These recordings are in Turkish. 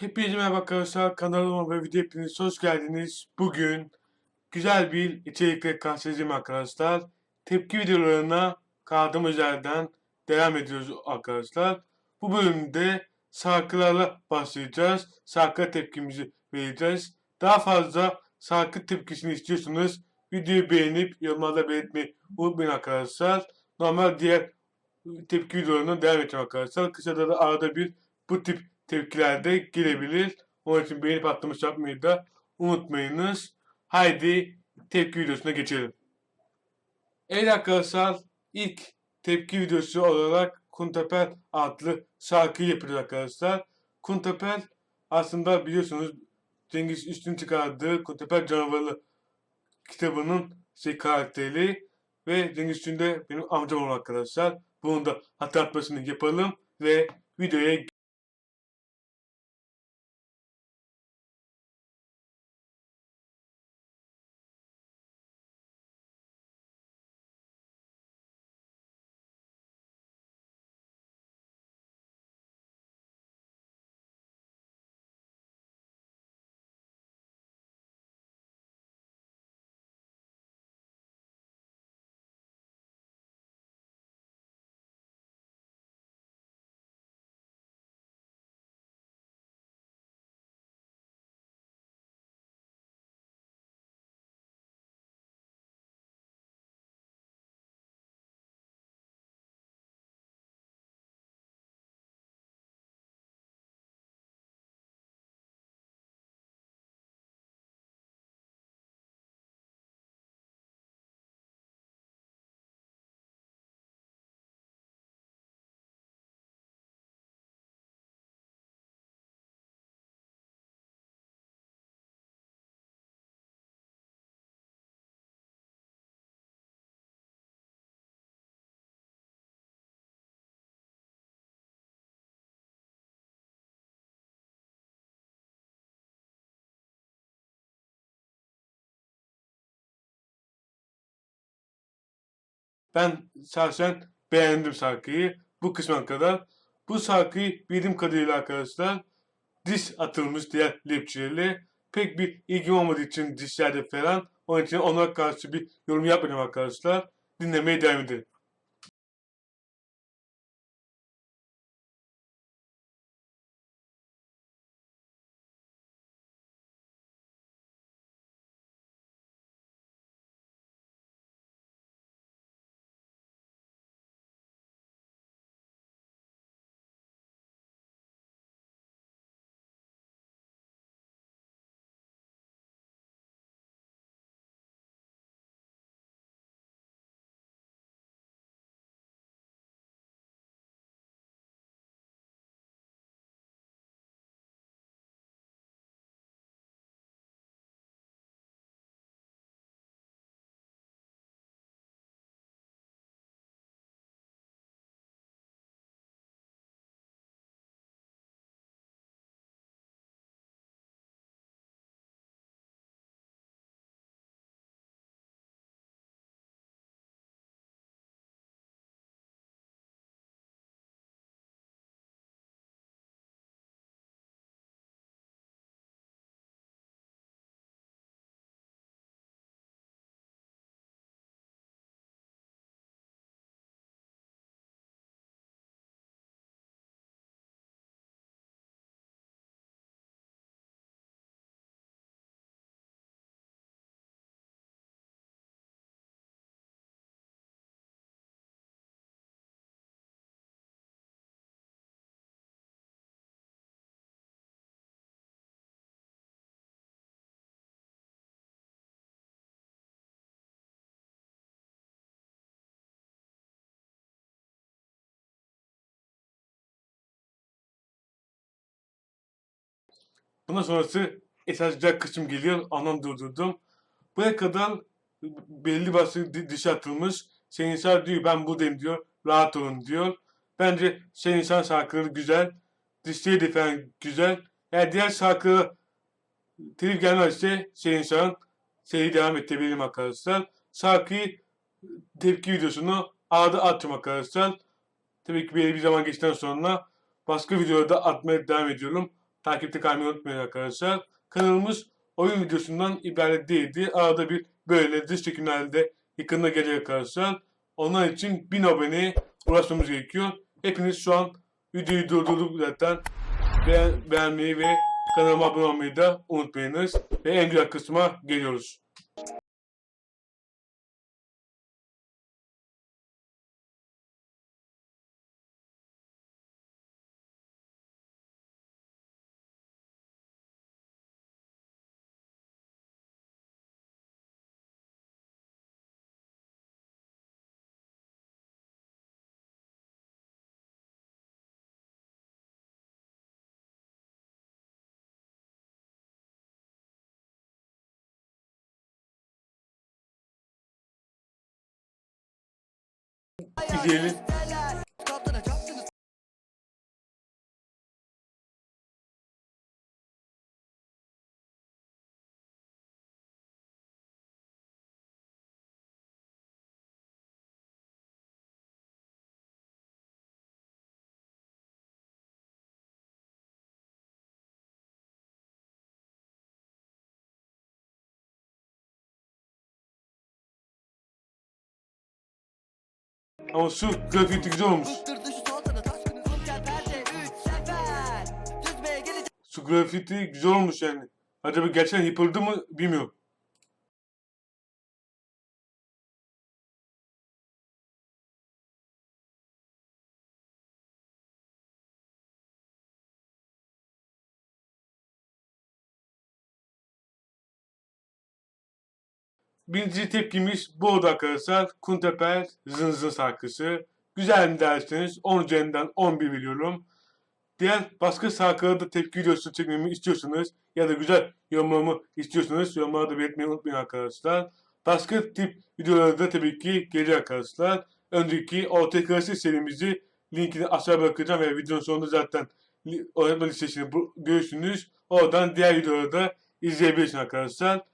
Hepinize merhaba arkadaşlar. Kanalıma ve video hepiniz hoş geldiniz. Bugün güzel bir içerikle karşınızdayım arkadaşlar. Tepki videolarına kaldığımız yerden devam ediyoruz arkadaşlar. Bu bölümde şarkılarla başlayacağız. Şarkı tepkimizi vereceğiz. Daha fazla şarkı tepkisini istiyorsanız videoyu beğenip yorumlarda belirtmeyi unutmayın arkadaşlar. Normal diğer tepki videolarına devam edeceğim arkadaşlar. Kısa da arada bir bu tip tepkiler de gelebilir. Onun için beğenip atlamış yapmayı da unutmayınız. Haydi tepki videosuna geçelim. Evet arkadaşlar ilk tepki videosu olarak Kuntapel adlı şarkıyı yapıyoruz arkadaşlar. Kuntapel aslında biliyorsunuz Cengiz Üstün çıkardığı Kuntapel Canavarı kitabının şey karakteri ve Cengiz Üstün de benim amcam olan arkadaşlar. Bunun da hatırlatmasını yapalım ve videoya Ben şahsen beğendim şarkıyı. Bu kısma kadar. Bu şarkıyı bildiğim kadarıyla arkadaşlar diş atılmış diğer rapçilerle pek bir ilgim olmadığı için dişlerde falan onun için ona karşı bir yorum yapmadım arkadaşlar. Dinlemeye devam edelim. Bundan sonrası esas güzel kısım geliyor. Anlam durdurdum. Buraya kadar belli başlı di- dişe atılmış. Sen insan diyor ben buradayım diyor. Rahat olun diyor. Bence sen insan şarkıları güzel. Dişleri de falan güzel. Eğer diğer şarkı telif gelmezse sen insan seri devam ettirebilirim arkadaşlar. Şarkıyı tepki videosunu arada atacağım arkadaşlar. Tabii ki belli bir zaman geçtikten sonra başka videoda atmaya devam ediyorum. Takipte kalmayı unutmayın arkadaşlar. Kanalımız oyun videosundan ibaret değildi. Arada bir böyle dış çekimlerde yakında gelecek arkadaşlar. Onlar için 1000 abone ulaşmamız gerekiyor. Hepiniz şu an videoyu durdurup zaten beğen, beğenmeyi ve kanalıma abone olmayı da unutmayınız. Ve en güzel kısma geliyoruz. İzleyelim. Ama şu grafiti güzel olmuş. Şu grafiti güzel olmuş yani. Acaba gerçekten yapıldı mı bilmiyorum. Birinci tepkimiz bu oldu arkadaşlar. Kunteper Zın Zın şarkısı. Güzel mi derseniz 10 üzerinden 11 veriyorum. Diğer başka şarkılara da tepki videosu çekmemi istiyorsanız ya da güzel yorumlamamı istiyorsanız yorumlarda belirtmeyi unutmayın arkadaşlar. Başka tip videolarda da tabii ki gelecek arkadaşlar. Önceki ortaya karşı serimizi linkini aşağı bırakacağım ve videonun sonunda zaten oynatma listesini görürsünüz. Oradan diğer videoları da izleyebilirsiniz arkadaşlar.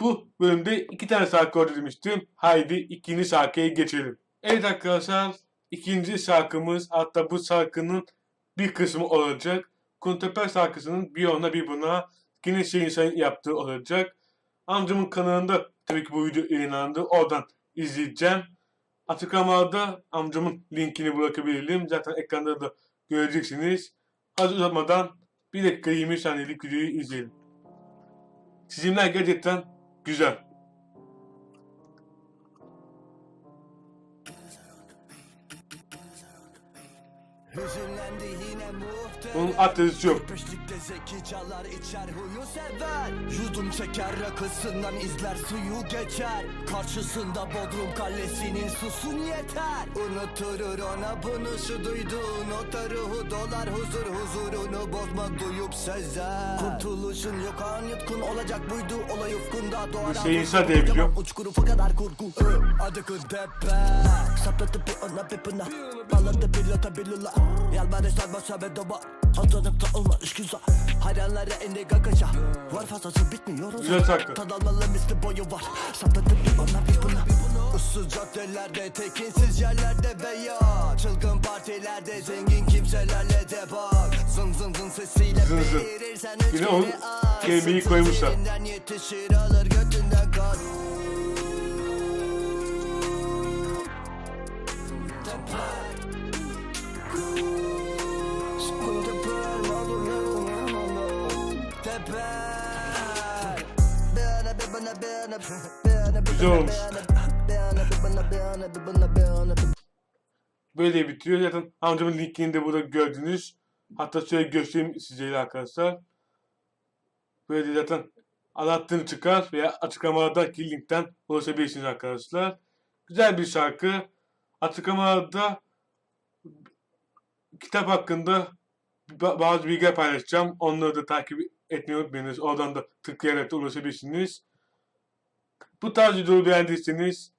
Bu bölümde iki tane şarkı demiştim. Haydi ikinci şarkıya geçelim. Evet arkadaşlar ikinci şarkımız hatta bu şarkının bir kısmı olacak. Kunteper şarkısının bir ona bir buna yine şey insan yaptığı olacak. Amcamın kanalında tabii ki bu video yayınlandı. Oradan izleyeceğim. Açıklamada amcamın linkini bırakabilirim. Zaten ekranda da göreceksiniz. Az uzatmadan 1 dakika 20 saniyelik videoyu izleyelim. Çizimler gerçekten güzel. Hüzünlendi yine muhtemelen Onun yazısı yok. Köpeşlikte zeki çalar içer huyu sever Yudum çeker rakısından izler suyu geçer. Karşısında Bodrum Kalesi'nin susun yeter. Unutturur ona bunu şu duyduğun o ruhu dolar huzur huzurunu bozma duyup sezer. Kurtuluşun yok an yutkun olacak buydu olay ufkunda. Doğar Bu şey insan diye biliyorum. Uçkuru kadar kurgu. Ö, Adı Kuntepe Sapladı bir ona bir buna Bağladı pilota bir lula Yalvarış sarmaşa ve doba. Hazırlıkta olma iş güzel Hayranlara indi gagaca Var fazlası bitmiyor. O Güzel şarkı. Tad almalı misli boyu var. Sapladı bir ona bir buna. Issız caddelerde tekinsiz yerlerde veya Çılgın partilerde zengin kimselerle de bak. Zın zın zın sesiyle Zın zın. verirsen Yine o kelimeyi koymuşlar. Yetişir alır götünden kan Güzel olmuş. Böyle bitiyor. Zaten amcamın linkini de burada gördünüz. Hatta şöyle göstereyim size arkadaşlar. Böyle zaten anlattığını çıkar veya açıklamadaki linkten ulaşabilirsiniz arkadaşlar. Güzel bir şarkı. Açıklamada kitap hakkında ba- bazı bilgiler paylaşacağım. Onları da takip etmeyi unutmayınız. Oradan da tıklayarak da ulaşabilirsiniz. Bu tarz videoyu beğendiyseniz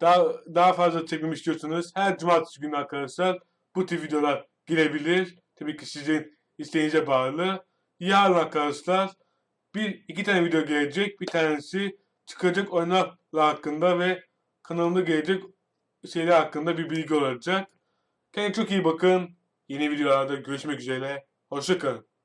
daha daha fazla çekmemi istiyorsanız her cumartesi günü arkadaşlar bu tip videolar girebilir. Tabii ki sizin isteğinize bağlı. Yarın arkadaşlar bir iki tane video gelecek. Bir tanesi çıkacak oyunlar hakkında ve kanalımda gelecek şeyler hakkında bir bilgi olacak. Kendinize çok iyi bakın. Yeni videolarda görüşmek üzere. Hoşçakalın.